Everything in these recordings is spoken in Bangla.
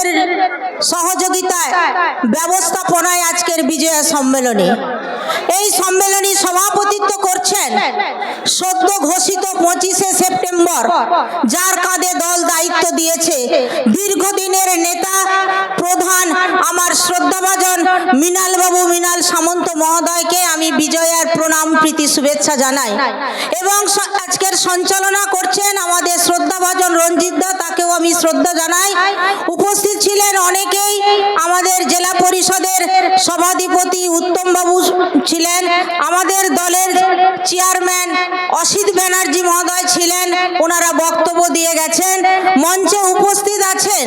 নেতৃত্বের সহযোগিতায় ব্যবস্থাপনায় আজকের বিজয়া সম্মেলনী। এই সম্মেলনী সভাপতিত্ব করছেন সদ্য ঘোষিত পঁচিশে সেপ্টেম্বর, যার কাঁধে দল দায়িত্ব দিয়েছে দীর্ঘদিনের নেতা প্রধান আমার শ্রদ্ধাভাজন মিনাল বাবু মিনাল সামন্ত প্রণাম প্রীতি শুভেচ্ছা জানাই। এবং আজকের সঞ্চালনা করছেন আমাদের শ্রদ্ধাভাজন রঞ্জিত দা তাকেও আমি শ্রদ্ধা জানাই। উপস্থিত ছিলেন অনেকেই আমাদের জেলা পরিষদের সভাধিপতি উত্তম বাবু ছিলেন আমাদের দলের চেয়ারম্যান অসিত ব্যানার্জি মহোদয় ছিলেন ওনারা বক্তব্য দিয়ে গেছেন মঞ্চে উপস্থিত আছেন।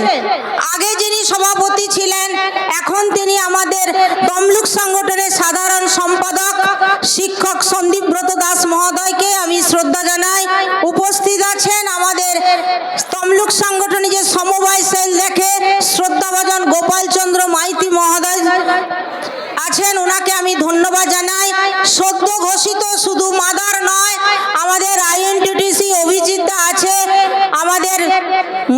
আগে যিনি সভাপতি ছিলেন এখন তিনি আমাদের তমলুক সংগঠনের শ্রদ্ধা জানাই। উপস্থিত আছেন আমাদের তমলুক সংগঠনে যে সমবায় সেল দেখে শ্রদ্ধাভাজন গোপালচন্দ্র মাইতি মহোদয় আছেন। ওনাকে আমি ধন্যবাদ জানাই। সদ্য ঘোষিত শুধু মাদার নয়, আমাদের আইএনটিটিসি অভিজিৎ আছে, আমাদের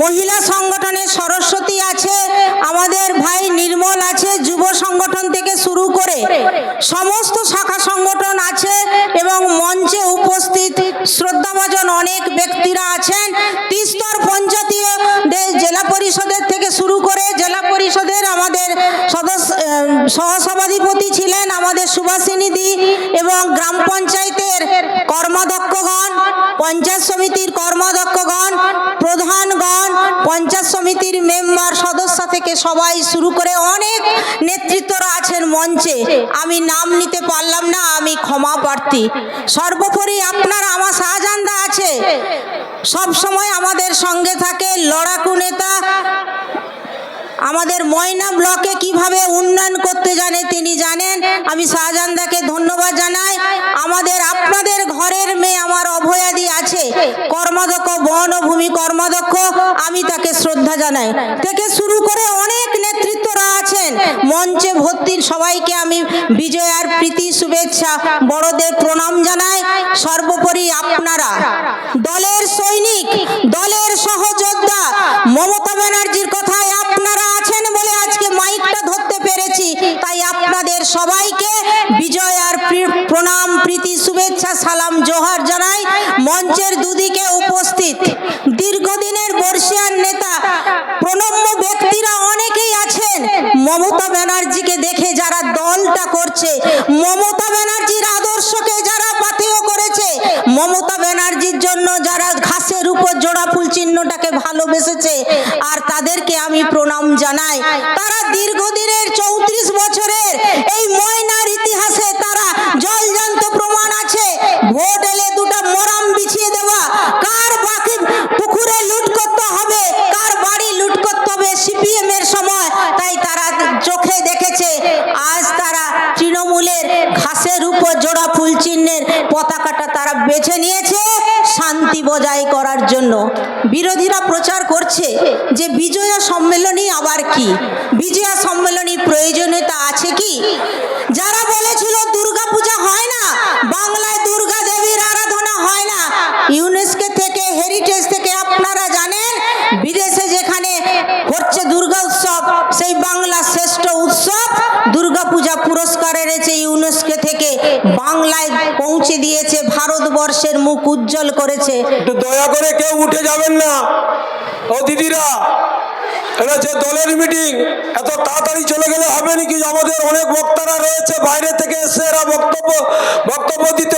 মহিলা সংগঠনের সরস্বতী আছে, আমাদের ভাই নির্মল আছে, যুব সংগঠন থেকে শুরু করে সমস্ত শাখা অনেক ব্যক্তিরা আছেন, তিস্তর পঞ্চায়েতীয় জেলা পরিষদের থেকে শুরু করে জেলা পরিষদের আমাদের সদস্য সহসভাধিপতি ছিলেন আমাদের সুভাষিনী দি এবং গ্রাম পঞ্চায়েতের কর্মাধ্যক্ষগণ, পঞ্চায়েত সমিতির কর্মাধ্যক্ষগণ, প্রধানগণ, পঞ্চায়েত সমিতির মেম্বার সদস্য থেকে সবাই শুরু করে অনেক মঞ্চে। আমি নাম নিতে পারলাম না, আমি ক্ষমা প্রার্থী। সর্বোপরি আপনার আমার শাহজাহানদা আছে। সব সময় আমাদের সঙ্গে থাকে লড়াকু নেতা। আমাদের ময়না ব্লকে কীভাবে উন্নয়ন করতে জানে তিনি জানেন। আমি শাহজাহানদাকে ধন্যবাদ জানাই। আমাদের, আপনাদের ঘরের মেয়ে আমার অভয়াদি আছে। কর্মাধ্যক্ষ, বনভূমি কর্মাধ্যক্ষ, আমি তাকে শ্রদ্ধা জানাই। থেকে শুরু করে অনেক মঞ্চে ভর্তির সবাইকে আমি বিজয়ার প্রীতি শুভেচ্ছা, বড়দের প্রণাম জানাই। সর্বোপরি আপনারা। দলের সৈনিক, দলের সহযোদ্ধা, মমতা ব্যানার্জির কথায় আপনারা আছেন বলে আজকে মাইকটা ধরতে পেরেছি। তাই আপনাদের সবাইকে বিজয় আর প্রণাম, প্রীতি শুভেচ্ছা, সালাম, জোহার জানাই। মঞ্চের দুদিকে উপস্থিত। চিহ্নটাকে ভালোবেসেছে আর তাদেরকে আমি প্রণাম জানাই। তারা দীর্ঘদিনের চৌত্রিশ বছরের এই ময়নার ইতিহাসে তারা জলজান্ত প্রমাণ আছে। ভোট এলে দুটো মরাম বিছিয়ে দেওয়া। কার বাকি পুকুরে লুট করতে হবে? কার বাড়ি লুট করতে হবে? সিপিএম এর সময় তাই তারা চোখে দেখেছে। আজ তারা তৃণমূলের ঘাসের উপর জোড়া ফুল চিহ্নের পতাকাটা তারা বেছে নিয়েছে। বজায় করার জন্য। বিরোধীরা প্রচার করছে যে বিজয়া সম্মেলনী আবার কি? বিজয়া সম্মেলনী প্রয়োজনীয়তা আছে কি? যারা বলেছিল ভারতবর্ষের মুখ উজ্জ্বল করেছে। দয়া করে কেউ উঠে যাবেন না। ও দিদিরা এটা যে দলের মিটিং এত তাড়াতাড়ি চলে গেলে হবে নাকি? আমাদের অনেক বক্তারা রয়েছে, বাইরে থেকে এসে এরা বক্তব্য বক্তব্য দিতে